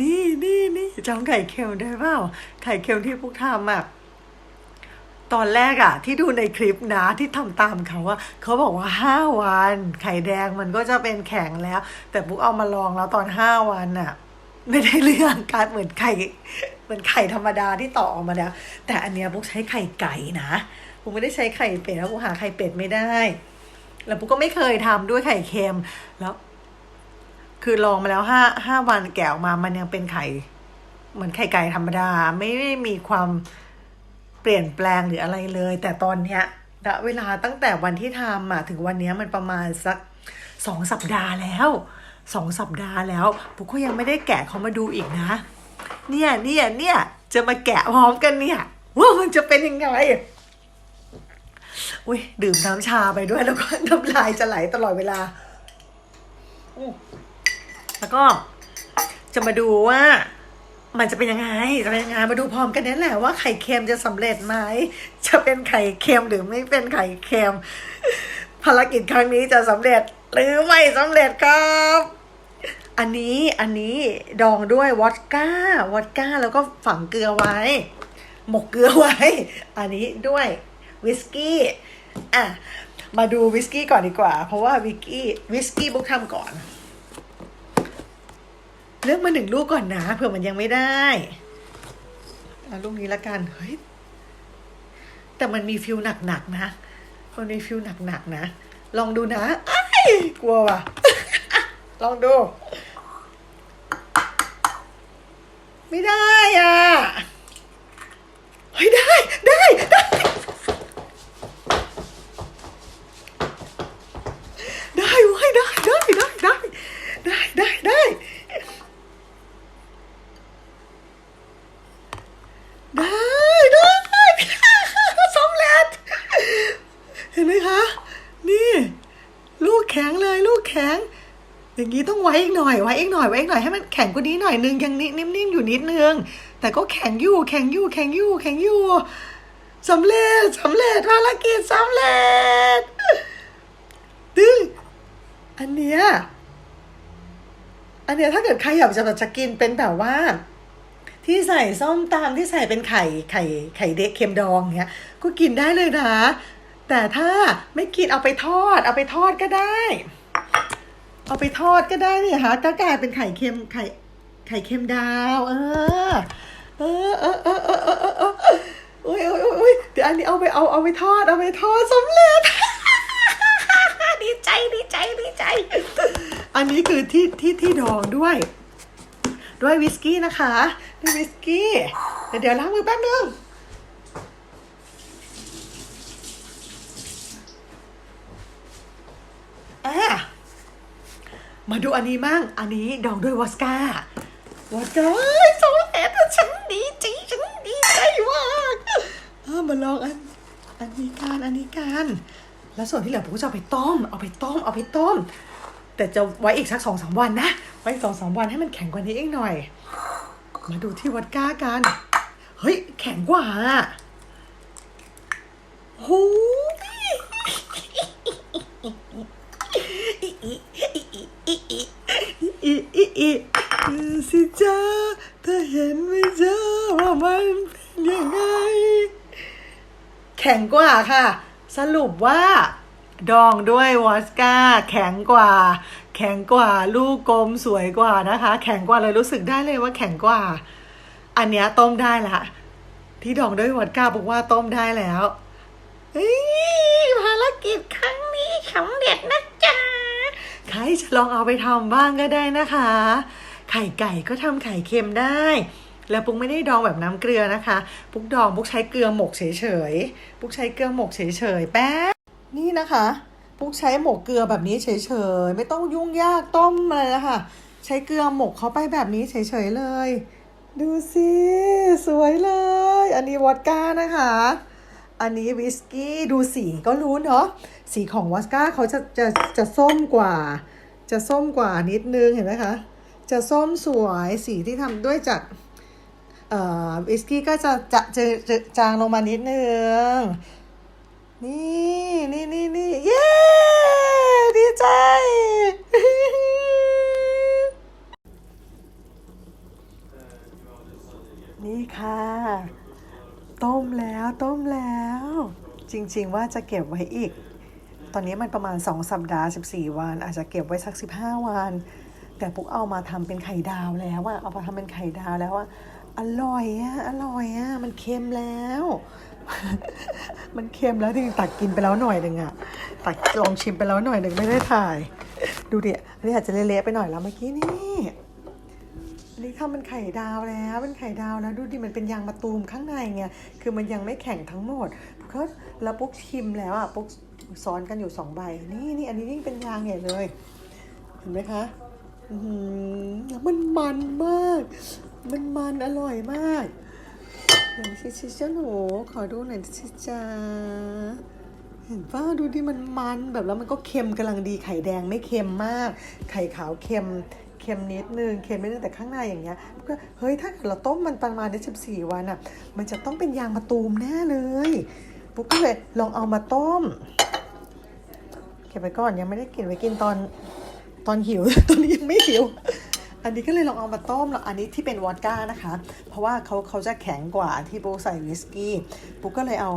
นี่นี่นี่จำไข่เค็มได้เปล่าไข่เค็มที่พวกทำอะตอนแรกอะที่ดูในคลิปนะที่ทำตามเขาอะเขาบอกว่าห้าวัน ไข่แดงมันก็จะเป็นแข็งแล้ว แต่ปุ๊กเอามาลองแล้วตอนห้าวันอะไม่ได้เรื่องการเหมือนไข่เหมือนไข่ธรรมดาที่ต่อออกมาแล้ว แต่อันเนี้ยปุ๊กใช้ไข่ไก่นะปุ๊กไม่ได้ใช้ไข่เป็ดแล้วปุ๊กหาไข่เป็ดไม่ได้ แล้วปุ๊กก็ไม่เคยทำด้วยไข่เค็มแล้ว คือลองมาแล้วห้าห้าวันแกะออกมามันยังเป็นไข่ เหมือนไข่ไก่ธรรมดา ไม่ได้มีความเปลี่ยนแปลงหรืออะไรเลย แต่ตอนเนี้ยณเวลาตั้งแต่วันที่ทำอะถึงวันเนี้ยมันประมาณสักสองสัปดาห์แล้วสองสัปดาห์แล้วปุ๊กก็ยังไม่ได้แกะเขามาดูอีกนะ เนี่ยเนี่ยเนี่ยจะมาแกะพร้อมกันเนี่ยว่ามันจะเป็นยังไงอุ้ยดื่มน้ำชาไปด้วยแล้วก็น้ำลายจะไหลตลอดเวลา แล้วก็จะมาดูว่ามันจะเป็นยังไง จะเป็นยังไง มาดูพร้อมกันนี่แหละว่าไข่เค็มจะสำเร็จไหม จะเป็นไข่เค็มหรือไม่เป็นไข่เค็ม ภารกิจครั้งนี้จะสำเร็จหรือไม่สำเร็จครับ อันนี้ อันนี้ดองด้วยวอดก้าวอดก้าแล้วก็ฝังเกลือไว้ หมกเกลือไว้ อันนี้ด้วยวิสกี้ อะ มาดูวิสกี้ก่อนดีกว่า เพราะว่าวิสกี้วิสกี้บุ๊กทำก่อน เลือกมาหนึ่งลูกก่อนนะเผื่อมันยังไม่ได้เอาลูกนี้ละกันเฮ้ยแต่มันมีฟิลหนักๆนะมันมีฟิลหนักๆนะ ลองดูนะอ้กลัวว่ะ ลองดู ไม่ได้อะ เฮ้ยได้ได้ได้ได้ แข็งเลยลูกแข็ง อย่างนี้ต้องไว้อีกหน่อยไว้อีกหน่อยไว้อีกหน่อยให้มันแข็งกว่านี้หน่อยนึงยังนิ่มๆอยู่นิดนึง แต่ก็แข็งอยู่แข็งอยู่แข็งอยู่แข็งอยู่สำเร็จสำเร็จภารกิจสำเร็จดึงอันเนี้ยอันเนี้ยถ้าเกิดใครอยากจะแบบจะกินเป็นแบบว่า ที่ใส่ส้มตามที่ใส่เป็นไข่ไข่ไข่เด็กเค็มดองเนี้ยก็กินได้เลยนะ แต่ถ้าไม่กินเอาไปทอด เอาไปทอดก็ได้ เอาไปทอดก็ได้เนี่ยฮะก็กลายเป็นไข่เค็มไข่ไข่เค็มดาว เออ เออเออเออเออเออเออเออโอ้ยโอ้ยโอ้ยโอ้ยเดี๋ยวอันนี้เอาไปเอาเอาไปทอดเอาไปทอดสำเร็จดีใจดีใจดีใจ อันนี้คือที่ที่ที่ดองด้วย ด้วยวิสกี้นะคะด้วยวิสกี้เดี๋ยวเดี๋ยวล้างมือแป๊บนึงอะ มาดูอันนี้มั่ง อันนี้ดองด้วยวอสก้าวอสก้าสองเอ็ดฉันดีใจฉันดีใจมากมาลองอันอันนี้กันอันนี้กันแล้วส่วนที่เหลือผมก็จะเอาไปต้ม เอาไปต้ม เอาไปต้ม แต่จะไว้อีกสักสองสามวันนะ ไว้สองสามวันให้มันแข็งกว่านี้เอีกหน่อย มาดูที่วัดก้ากัน เฮ้ย แข็งกว่าโอ้ยอีอีอีอีอี อีอีอีสิจ้าเธอเห็นไหมจ้าว่ามันเป็นยังไง แข็งกว่าค่ะ สรุปว่า ดองด้วยวอสก้า แข็งกว่า แข็งกว่า ลูกกลมสวยกว่านะคะ แข็งกว่าเลยรู้สึกได้เลยว่าแข็งกว่า อันเนี้ยต้มได้ละที่ดองด้วยวอดก้าบอกว่าต้มได้แล้วเฮ้ยภารกิจครั้งนี้สำเร็จนะจ๊ะ ใครจะลองเอาไปทำบ้างก็ได้นะคะ ไข่ไก่ก็ทำไข่เค็มได้ แล้วปุ๊กไม่ได้ดองแบบน้ำเกลือนะคะ ปุ๊กดองปุ๊กใช้เกลือหมกเฉยๆ ปุ๊กใช้เกลือหมกเฉยๆ แป๊บ นี่นะคะ ปุ๊กใช้หมกเกลือแบบนี้เฉยๆ ไม่ต้องยุ่งยากต้มอะไรนะคะ ใช้เกลือหมกเขาไปแบบนี้เฉยๆเลย ดูสิ สวยเลย อันนี้วอดก้านะคะ อันนี้วิสกี้ดูสีก็รู้เนาะสีของวอดก้าเขาจะจะจะส้มกว่า จะส้มกว่านิดนึงเห็นไหมคะ จะส้มสวยสีที่ทำด้วยจากเอ่อวิสกี้ก็จะจะจะจะจางลงมานิดนึงนี่นี่นี่นี่เย้ดีใจนี่ค่ะ ต้มแล้วต้มแล้ว จริงๆว่าจะเก็บไว้อีก ตอนนี้มันประมาณ 2 สัปดาห์ 14 วัน อาจจะเก็บไว้สัก 15 วัน แต่ปุ๊กเอามาทำเป็นไข่ดาวแล้วอะเอามาทำเป็นไข่ดาวแล้วอะอร่อยอะอร่อยอะมันเค็มแล้ว มันเค็มแล้วจริงๆตักกินไปแล้วหน่อยหนึ่งอะตักลองชิมไปแล้วหน่อยหนึ่งไม่ได้ถ่าย ดูดิอันนี้อาจจะเละๆไปหน่อยแล้วเมื่อกี้นี่ อันนี้ทำเป็นไข่ดาวแล้วเป็นไข่ดาวแล้วดูดิมันเป็นยางมะตูมข้างในไงคือมันยังไม่แข็งทั้งหมดก็แล้วปุ๊กชิมแล้วอะปุ๊กซ้อนกันอยู่สองใบ นี่นี่อันนี้นี่เป็นยางใหญ่เลย เห็นไหมคะอือหือแล้วมันมันมาก มันมันอร่อยมากไหนชิชิเจ้าหนูขอดูหน่อยชิจ้าเห็นป่ะดูดิมันมันแบบแล้วมันก็เค็มกำลังดีไข่แดงไม่เค็มมาก ไข่ขาวเค็ม เค็มนิดนึงเค็มนิดนึงแต่ข้างในอย่างเงี้ยก็เฮ้ยถ้าเกิดเราต้มมันประมาณได้14วันอะ มันจะต้องเป็นยางมะตูมแน่เลยปุ๊กก็เลยลองเอามาต้มเก็บไว้ก่อนยังไม่ได้กินไว้กินตอนตอนหิว ตอนนี้ยังไม่หิว อันนี้ก็เลยลองเอามาต้มแล้วอันนี้ที่เป็นวอดก้านะคะ เพราะว่าเขาเขาจะแข็งกว่าที่ปุ๊กใส่วิสกี้ปุ๊กก็เลยเอา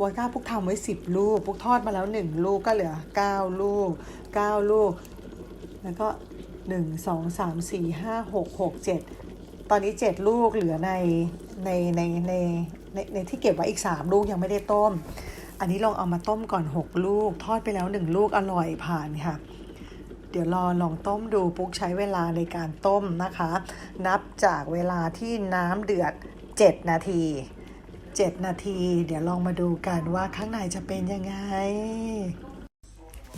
วอดก้าปุ๊กทำไว้ 10 ลูกปุ๊กทอดมาแล้ว 1 ลูกก็เหลือ 9 ลูก 9 ลูก แล้วก็ 1 2 3 4 5 6 6 7 ตอนนี้ 7 ลูกเหลือในในในในในในที่เก็บไว้อีก 3 ลูกยังไม่ได้ต้ม อันนี้ลองเอามาต้มก่อน 6 ลูก ทอดไปแล้ว 1 ลูกอร่อยผ่านค่ะ เดี๋ยวรอลองต้มดูปุ๊กใช้เวลาในการต้มนะคะ นับจากเวลาที่น้ำเดือด 7 นาที 7 นาที เดี๋ยวลองมาดูกันว่าข้างในจะเป็นยังไง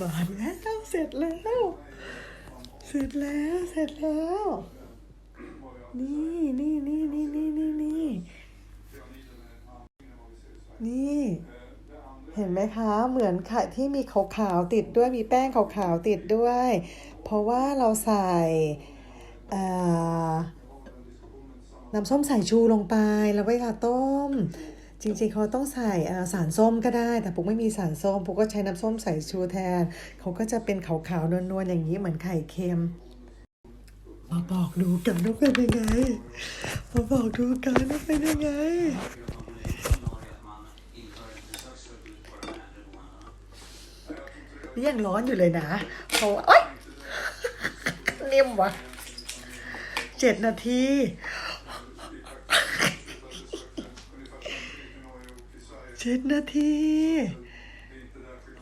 มาแล้วเสร็จแล้ว สร็จแล้วเสร็จแล้ว นี่นี่นี่นี่นี่นี่นี่นี่ เห็นไหมคะเหมือนไข่ที่มีขาวๆติดด้วยมีแป้งขาวๆติดด้วย เพราะว่าเราใส่น้ำส้มสายชูลงไปแล้วเวลาต้ม จริงๆเขาต้องใส่สารส้มก็ได้ แต่ปุ๊กไม่มีสารส้มปุ๊กก็ใช้น้ำส้มสายชูแทน เขาก็จะเป็นขาวๆนวลๆอย่างนี้เหมือนไข่เค็มมาบอกดูกันว่าเป็นยังไงมาบอกดูกันว่าเป็นยังไงนี่ยังร้อนอยู่เลยนะเพราะว่าเอ้ยนิ่มวะเจ็ดนาที เจ็ดนาที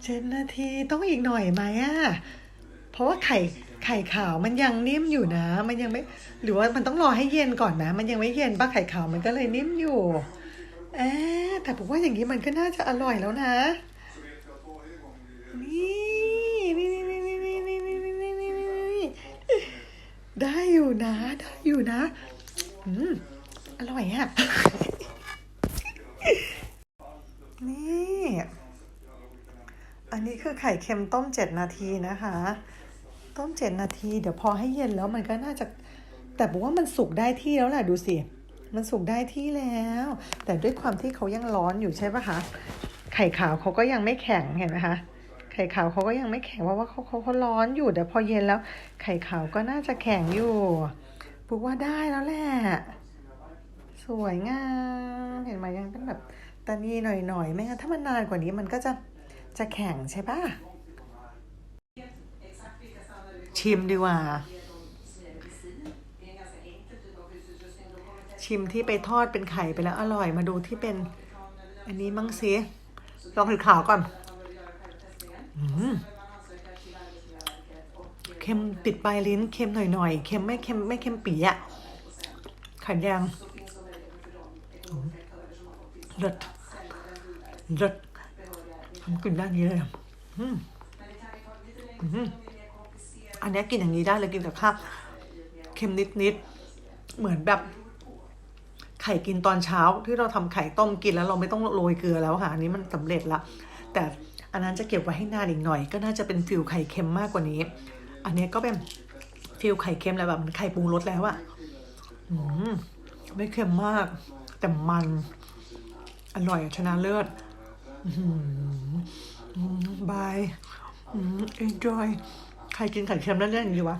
เจ็ดนาทีต้องอีกหน่อยไหมอะ เพราะว่าไข่ไข่ขาวมันยังนิ่มอยู่นะ มันยังไม่หรือว่ามันต้องรอให้เย็นก่อนนะ มันยังไม่เย็นป้าไข่ขาวมันก็เลยนิ่มอยู่เอ๊ะแต่ผมว่าอย่างนี้มันก็น่าจะอร่อยแล้วนะ นี่นี่นี่นี่นี่นี่นี่นี่นี่นี่นี่ได้อยู่นะ ได้อยู่นะ อืม อร่อยอะ นี่ อันนี้คือไข่เค็มต้มเจ็ดนาทีนะคะ ต้มเจ็ดนาที เดี๋ยวพอให้เย็นแล้วมันก็น่าจะ แต่บอกว่ามันสุกได้ที่แล้วแหละดูสิ มันสุกได้ที่แล้ว แต่ด้วยความที่เขายังร้อนอยู่ใช่ปะคะ ไข่ขาวเขาก็ยังไม่แข็งเห็นไหมคะ ไข่ขาวเขาก็ยังไม่แข็งเพราะว่าเขาเขาเขาร้อนอยู่แต่พอเย็นแล้ว ไข่ขาวก็น่าจะแข็งอยู่ปุ๊กว่าได้แล้วแหละ สวยงาม เห็นไหมยังเป็นแบบ ตานีหน่อยๆ ไม่งั้นถ้ามันนานกว่านี้มันก็จะจะแข็งใช่ปะชิมดีกว่า ชิมที่ไปทอดเป็นไข่ไปแล้วอร่อยมาดูที่เป็น อันนี้มั่งสิลองถือขาวก่อนอเค็มติดปลายลิ้นเค็มหน่อยๆเค็มไม่เค็มไม่เค็มปีอะไข่แดง เลิศเลิศทำกลิ่นด้นี้เลยอะอืมอืมอันนี้กินอย่างนี้ได้เลยกินกับข้าวเค็มนิดๆ เหมือนแบบไข่กินตอนเช้าที่เราทำไข่ต้มกินแล้วเราไม่ต้องโรยเกลือแล้วค่ะอันนี้มันสำเร็จละ แต่อันนั้นจะเก็บไว้ให้นานอีกหน่อย ก็น่าจะเป็นฟิลไข่เค็มมากกว่านี้ อันนี้ก็เป็นฟิลไข่เค็มแล้วแบบไข่ปรุงรสแล้วอะอืมไม่เค็มมาก แต่มัน อร่อยชนะเลิศบายอืม enjoy ใครกินไข่เค็มแล้วเล่นอย่วะ